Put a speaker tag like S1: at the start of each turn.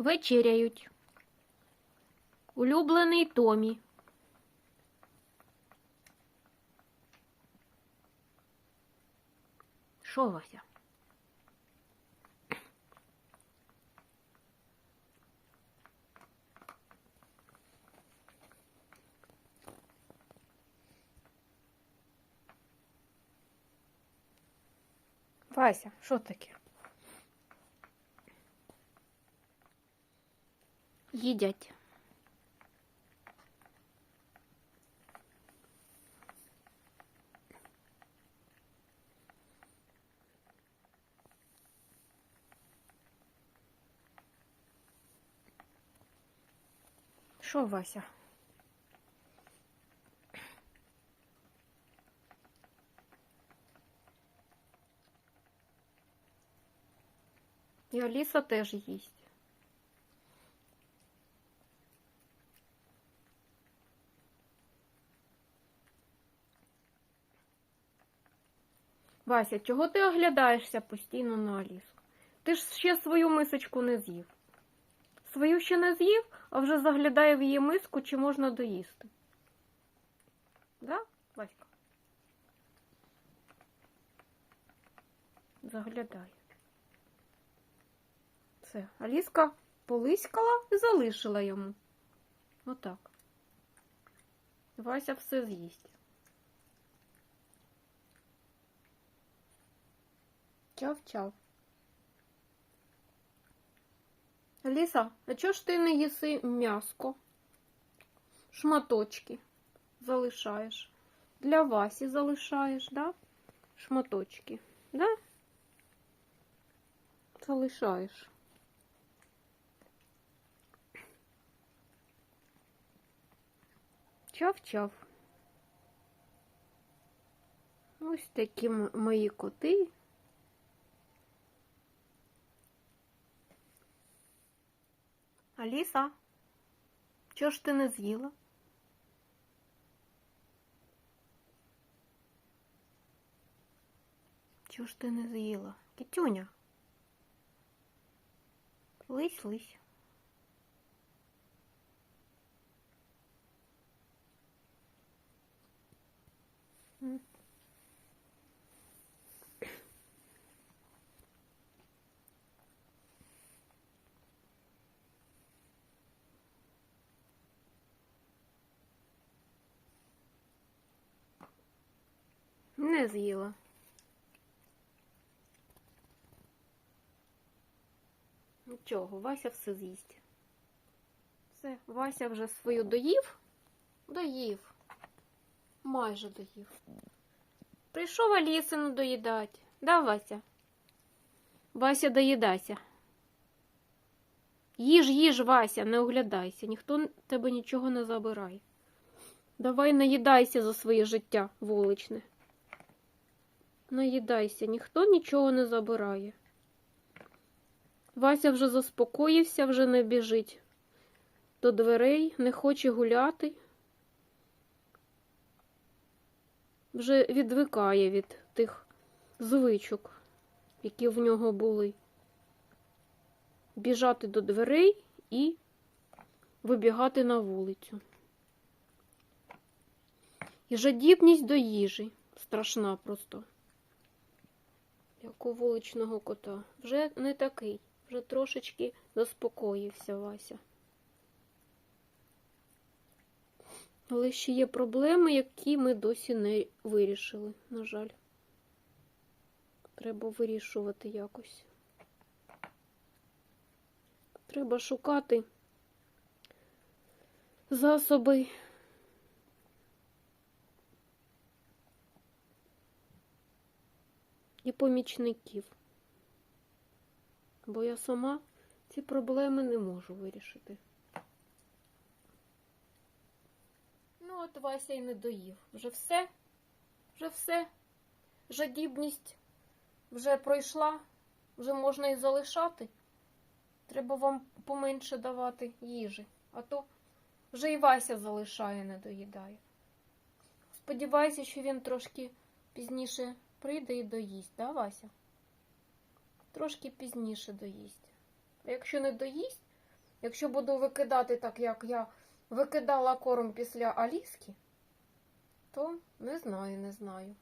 S1: Вечеряють. Улюблений Томі. Що, Вася? Вася, що таке? Їдять. Що, Вася? І Аліса теж їсть. Вася, чого ти оглядаєшся постійно на Алісу? Ти ж ще свою мисочку не з'їв. Свою ще не з'їв, а вже заглядає в її миску, чи можна доїсти. Да, Васька? Заглядає. Все, Аліска полиськала і залишила йому. Отак. Вася все з'їсть. Чав-чав. Аліса, а чого ж ти не їси м'яско? Шматочки залишаєш. Для Васі залишаєш, да? Шматочки, да? Залишаєш. Чав-чав. Ось такі мої коти. Аліса, чого ж ти не з'їла? Чого ж ти не з'їла? Китюня? Лись, лись. М. Не з'їла. Нічого, Вася все з'їсть. Все, Вася вже свою доїв? Доїв. Майже доїв. Прийшов Алісину доїдати. Да, Вася? Вася, доїдайся. Їж, їж, Вася, не оглядайся. Ніхто тебе нічого не забирає. Давай наїдайся за своє життя вуличне. Наїдайся, ніхто нічого не забирає. Вася вже заспокоївся, вже не біжить до дверей, не хоче гуляти. Вже відвикає від тих звичок, які в нього були. Біжати до дверей і вибігати на вулицю. І жадібність до їжі страшна просто. Як у вуличного кота. Вже не такий, вже трошечки заспокоївся Вася. Але ще є проблеми, які ми досі не вирішили, на жаль. Треба вирішувати якось. Треба шукати засоби. І помічників. Бо я сама ці проблеми не можу вирішити. Ну, от Вася й не доїв. Вже все, вже все. Жадібність вже пройшла, вже можна і залишати. Треба вам поменше давати їжі, а то вже і Вася залишає, не доїдає. Сподіваюся, що він трошки пізніше прийде і доїсть, да, Вася? Трошки пізніше доїсть. А якщо не доїсть, Якщо буду викидати так, як я викидала корм після Аліски, то не знаю, не знаю.